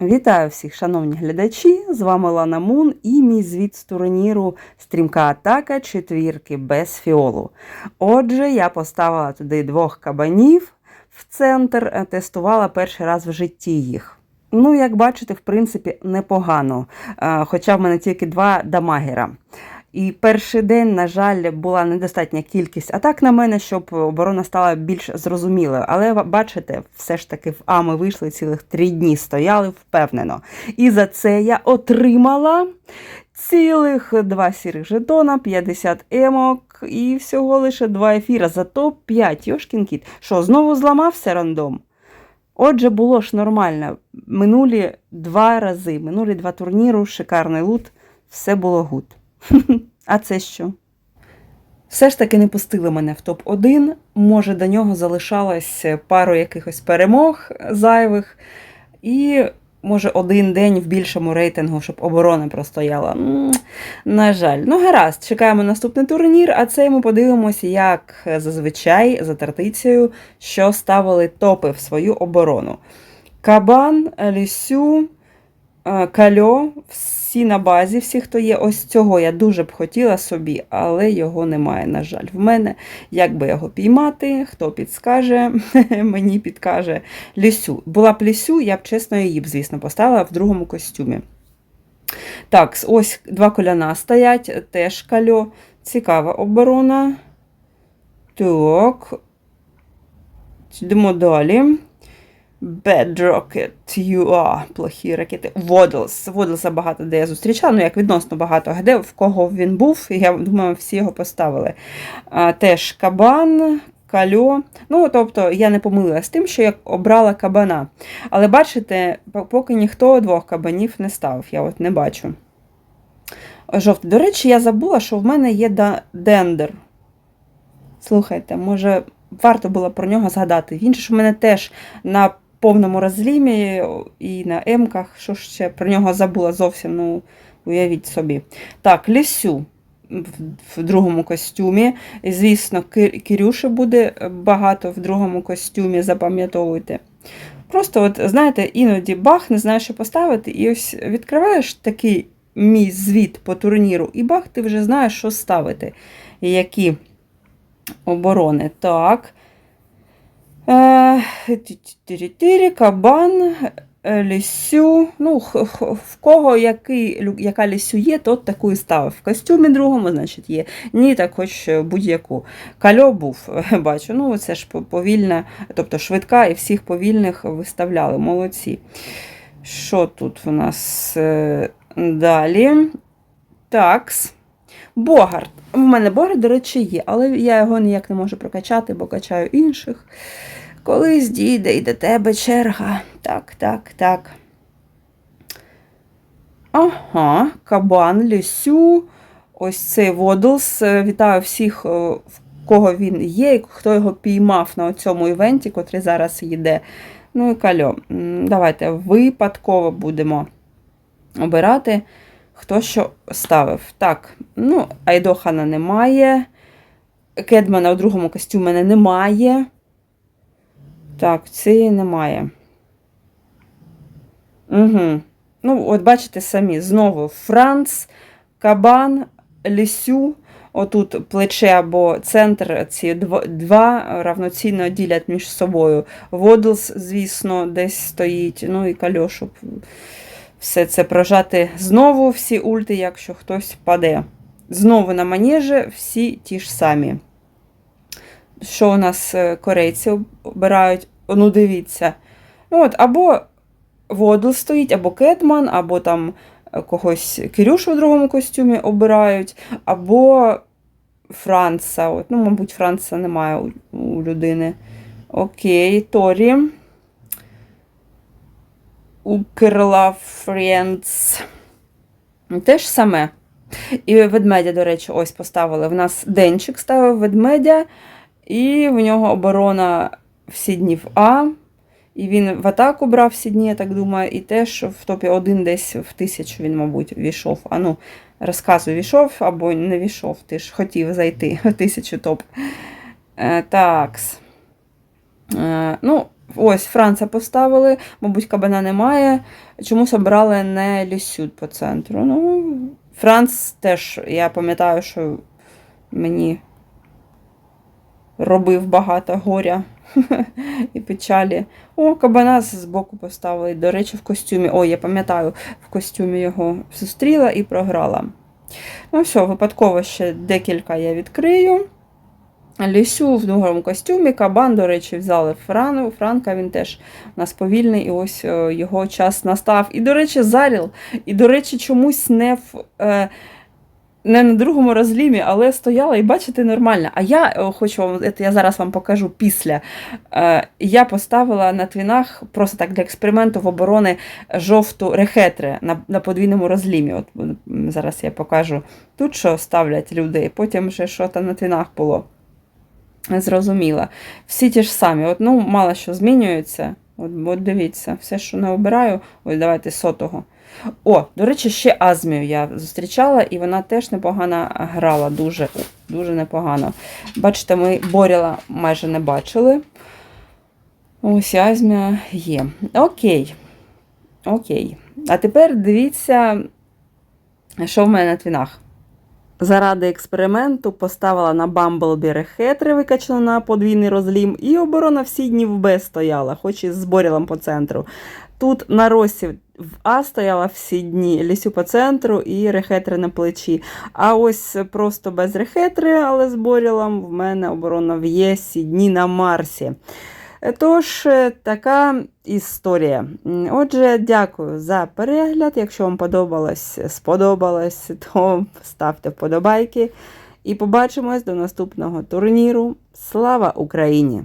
Вітаю всіх, шановні глядачі! З вами Лана Мун і мій звіт з турніру Стрімка атака четвірки без фіолу. Отже, я поставила туди двох кабанів в центр, е, тестувала перший раз в житті їх. Ну, як бачите, в принципі, непогано. Е, Хоча в мене тільки два дамагера. І перший день, на жаль, була недостатня кількість атак на мене, щоб оборона стала більш зрозумілою. Але бачите, все ж таки в А ми вийшли цілих три дні, стояли впевнено. І за це я отримала цілих два сірих жетона, 50 емок і всього лише два ефіра. Зато 5 Йошкін кіт. Що, знову зламався рандом? Отже, було ж нормально. Минулі два рази, минулі два турніру, шикарний лут, все було гуд. А це що? Все ж таки не пустили мене в топ-1. Може, до нього залишалось пару якихось перемог зайвих. І, може, один день в більшому рейтингу, щоб оборона простояла. На жаль. Ну, гаразд, чекаємо наступний турнір, а це ми подивимося, як зазвичай за традицією, що ставили топи в свою оборону. Кабан, Лісю, Кальо, всі на базі, всі, хто є, ось цього я дуже б хотіла собі, але його немає, на жаль, в мене. Як би його піймати, хто підскаже, мені підкаже Лісю. Була б Лісю, я б чесно її б, звісно, поставила в другому костюмі. Так, ось два коляна стоять, теж кальо. Цікава оборона. Так. Йдемо далі. Bad Rocket. Плохі ракети. Waddles. Waddles багато де я зустрічала, ну як відносно багато. Де в кого він був, я думаю, всі його поставили. А, теж кабан, кальо. Ну, тобто, я не помилилася з тим, що я обрала кабана. Але бачите, поки ніхто двох кабанів не ставив, я от не бачу. Жовтий. До речі, я забула, що в мене є дендер. Слухайте, може, варто було про нього згадати. Він ж у мене теж на повному розлімі і на емках, що ще про нього забула зовсім, ну, уявіть собі. Так, Лісю в, другому костюмі. І, звісно, Ки- Кирюші буде багато в другому костюмі, запам'ятовуйте. Просто, от, знаєте, іноді бах, не знаєш, що поставити, і ось відкриваєш такий мій звіт по турніру, і бах, ти вже знаєш, що ставити. Які оборони. Так. Кабан, лісю. Ну, в кого який, яка лісю є, тот таку і ставив. В костюмі другому, значить, є. Ні, так хоч будь-яку. Кальо був, бачу. Ну, це ж повільна, тобто швидка, і всіх повільних виставляли. Молодці. Що тут у нас далі? Такс. Богарт. У мене Богарт, до речі, є, але я його ніяк не можу прокачати, бо качаю інших. Колись дійде і до тебе черга. Так, так, так. Ага, кабан, лісю. Ось цей Водлс. Вітаю всіх, е, в кого він є, і хто його піймав на цьому івенті, котрий зараз йде. Ну і кальо. Давайте випадково будемо обирати, хто що ставив. Так, ну, Айдохана немає. Кедмана у другому костюмі мене немає. Так, цієї немає. Угу. Ну, от бачите самі, знову Франц, Кабан, Лісю. Отут плече або центр, ці два равноцінно ділять між собою. Водлс, звісно, десь стоїть. Ну і кальо, щоб все це прожати знову, всі ульти, якщо хтось паде. Знову на манежі всі ті ж самі. Що у нас е, корейці обирають? Ну, дивіться. Ну, от, або Водл стоїть, або Кетман, або там е, когось Кирюшу в другому костюмі обирають, або Франца. От, ну, мабуть, Франца немає у, у людини. Окей, Торі. Укрла Френдс. Те ж саме. І ведмедя, до речі, ось поставили. В нас Денчик ставив ведмедя, і в нього оборона всі дні в А. І він в атаку брав всі дні, я так думаю, і теж в топі 1 десь в тисячу він, мабуть, війшов. А ну, розказу війшов або не війшов. Ти ж хотів зайти в тисячу топ. Е, такс. Е, ну, Ось Франца поставили, мабуть, кабана немає. Чомусь обрали не Лісюд по центру. Ну, Франц теж, я пам'ятаю, що мені робив багато горя і печалі. О, кабана з боку поставили. До речі, в костюмі. О, я пам'ятаю, в костюмі його зустріла і програла. Ну, все, випадково ще декілька я відкрию. Лісю в другому костюмі, кабан, до речі, взяли Франу. Франка він теж у нас повільний, і ось е, його час настав. І, до речі, Заріл. І, до речі, чомусь не в. Е, не на другому розлімі, але стояла і бачите нормально. А я е, хочу вам, це я зараз вам покажу після. Е, я поставила на твінах просто так для експерименту в оборони жовту рехетри на, на подвійному розлімі. От зараз я покажу тут, що ставлять люди, потім вже що там на твінах було. Зрозуміла. Всі ті ж самі. От, ну, мало що змінюється. От, от дивіться, все, що не обираю, ось давайте сотого. О, до речі, ще Азмію я зустрічала, і вона теж непогано грала, дуже, дуже непогано. Бачите, ми Боріла майже не бачили. Ось Азмія є. Окей. Окей. А тепер дивіться, що в мене на твінах. Заради експерименту поставила на Бамблбі рехетри, викачана на подвійний розлім, і оборона всі дні в Б стояла, хоч і з Борілом по центру. Тут на Росі в А стояла всі дні, лісю по центру і рехетри на плечі. А ось просто без рехетри, але з Борілом в мене оборона в Є всі дні на Марсі. Тож, е, така історія. Отже, дякую за перегляд. Якщо вам подобалось, сподобалось, то ставте вподобайки. І побачимось до наступного турніру. Слава Україні!